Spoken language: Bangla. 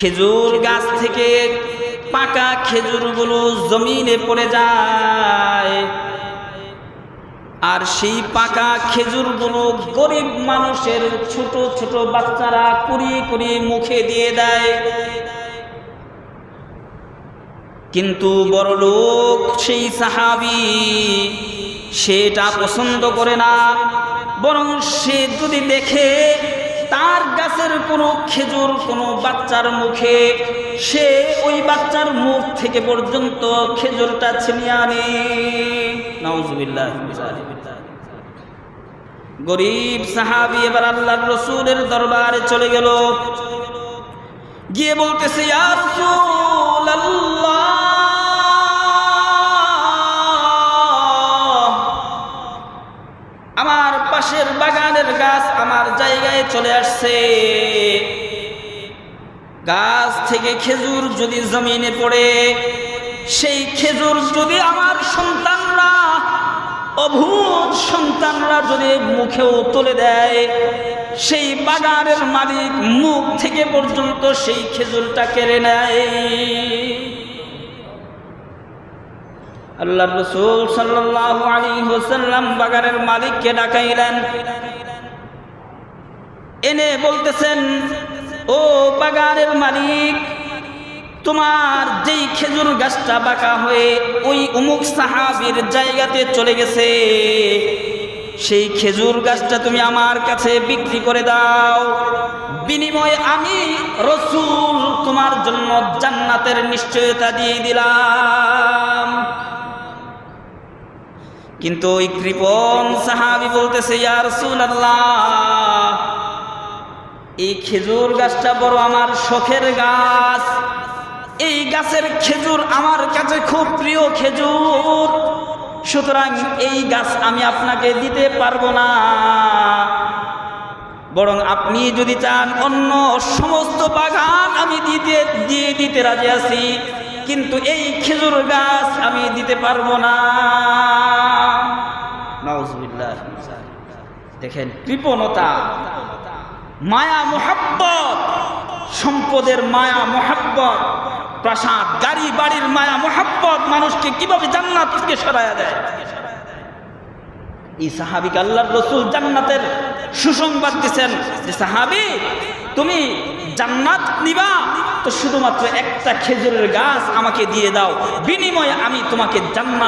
খেজুর গাছ থেকে পাকা খেজুরগুলো জমিনে পড়ে যায়। আর সেই পাকা খেজুরগুলো গরিব মানুষের ছোট ছোট বাচ্চারা কুড়িয়ে কুড়িয়ে মুখে দিয়ে দেয়। কিন্তু বড় লোক সেই সাহাবি সেটা পছন্দ করে না, বরং সে যদি দেখে তার গাছের কোনো খেজুর, কোনো বাচ্চার মুখে, সে ওই বাচ্চার মুখ থেকে পর্যন্ত খেজুরটা ছিনিয়ে আনে। নাউজুবিল্লাহ গরিব সাহাবি এবার আল্লাহর রসুলের দরবারে চলে গেল। গিয়ে বলতেছে, ইয়া পাশের বাগানের গাছ আমার জায়গায় চলে আসছে। গাছ থেকে খেজুর যদি জমিনে পড়ে, সেই খেজুর যদি আমার সন্তানরা, অভূত সন্তানরা যদি মুখেও তুলে দেয়, সেই বাগানের মালিক মুখ থেকে পর্যন্ত সেই খেজুরটা কেড়ে নেয়। আল্লাহ রসুল সাল্লাহ আলী হোসাল্লাম বাগানের মালিককে ডাকাইলেন। এনে বলতেছেন, ও বাগানের মালিক, তোমার যেই খেজুর গাছটা বাঁকা হয়ে ওই উমুক সাহাবির জায়গাতে চলে গেছে, সেই খেজুর গাছটা তুমি আমার কাছে বিক্রি করে দাও। বিনিময়ে আমি রসুল তোমার জন্য জান্নাতের নিশ্চয়তা দিয়ে দিলাম। কিন্তু ওই কৃপন সাহাবি বলতেছে, ইয়া রাসূলুল্লাহ, এই খেজুর গাছটা বড় আমার শখের গাছ। এই গাছের খেজুর আমার কাছে খুব প্রিয় খেজুর। সুতরাং এই গাছ আমি আপনাকে দিতে পারব না। বরং আপনি যদি চান, অন্য সমস্ত বাগান আমি দিতে, দিয়ে দিতে রাজি আছি। কিন্তু এই খেজুর গাছ আমি দিতে পারব না। দেখেন, কৃপণতা, মায়া, মোহাব্বত, সম্পদের মায়া, মোহাব্বত, প্রাসাদ, গাড়ি, বাড়ির মায়া, মোহাব্বত, মানুষকে কীভাবে জান্নাত থেকে সরাইয়া দেয়? এই সাহাবিকে রসুল জান্নাতের সুসংবাদ দিচ্ছেন যে, সাহাবি, তুমি জান্নাত নিবা, তো শুধুমাত্র একটা খেজুরের গাছ আমাকে দিয়ে দাও, বিনিময়ে আমি তোমাকে জান্নাত